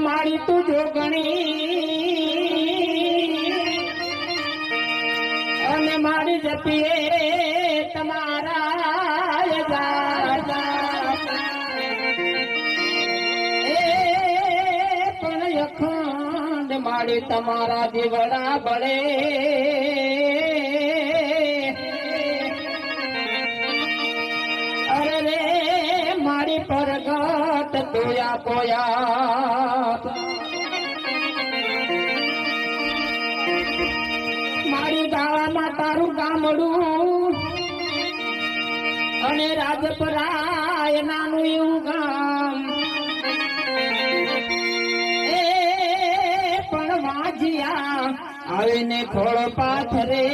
મારી તું જો જોગણી અને મારી જપીએ તમારા પણ અખંડ મારી તમારા જીવડા બળે. અરે મારી પરગા વાત તોયા તોયા મારી ગાળામાં તારું ગામડું અને રાજપરાય નાનું એવું ગામ. એ પણ વાજિયા આવીને થોડો પાથરે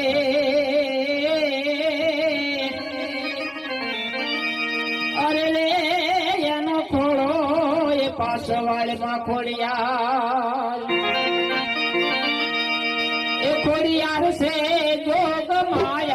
પાછવાળમાં ખોડિયાર એ ખોડિયાર છે જોગમાય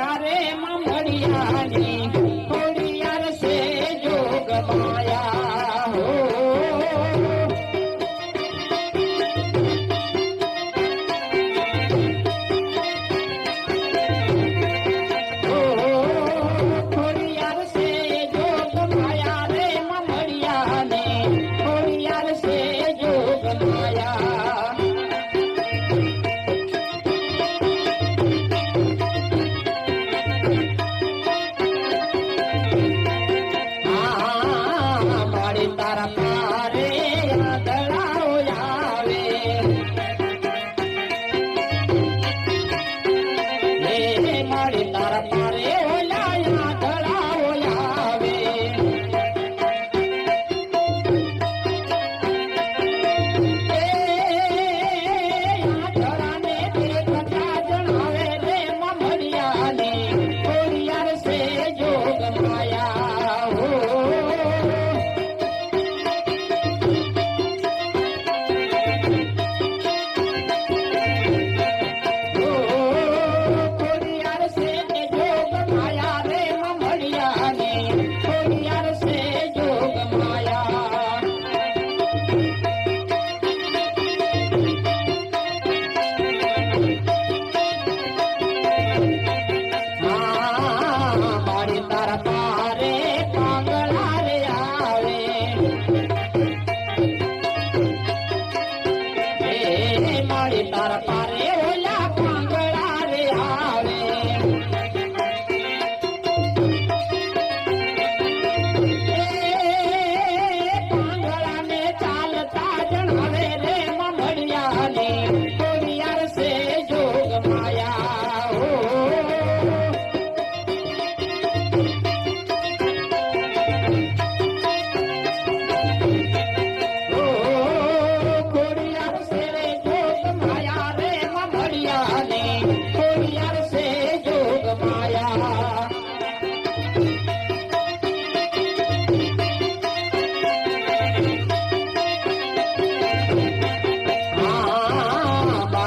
guitarra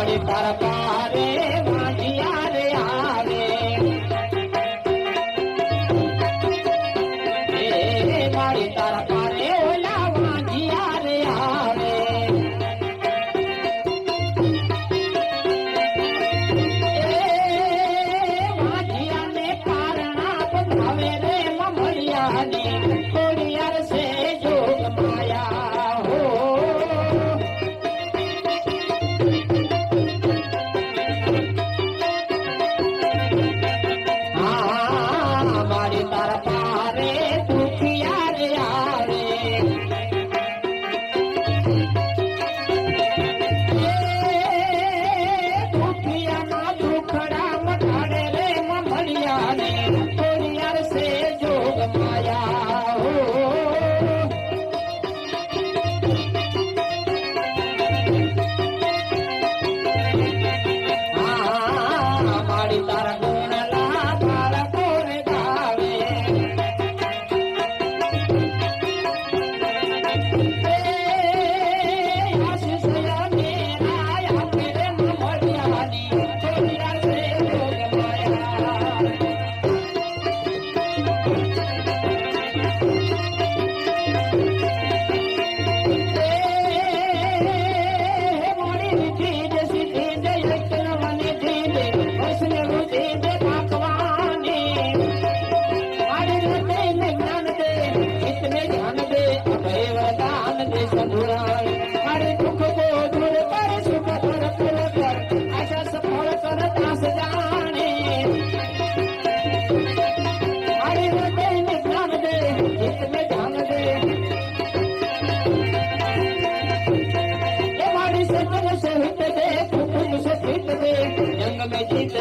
મારી તરપારે માઢિયા રે આવે મારી તરપારે ઓલા માઢિયા રે આવે માઢિયા ને પારણા બનાવે રે મમળિયા ની रे संग में जीत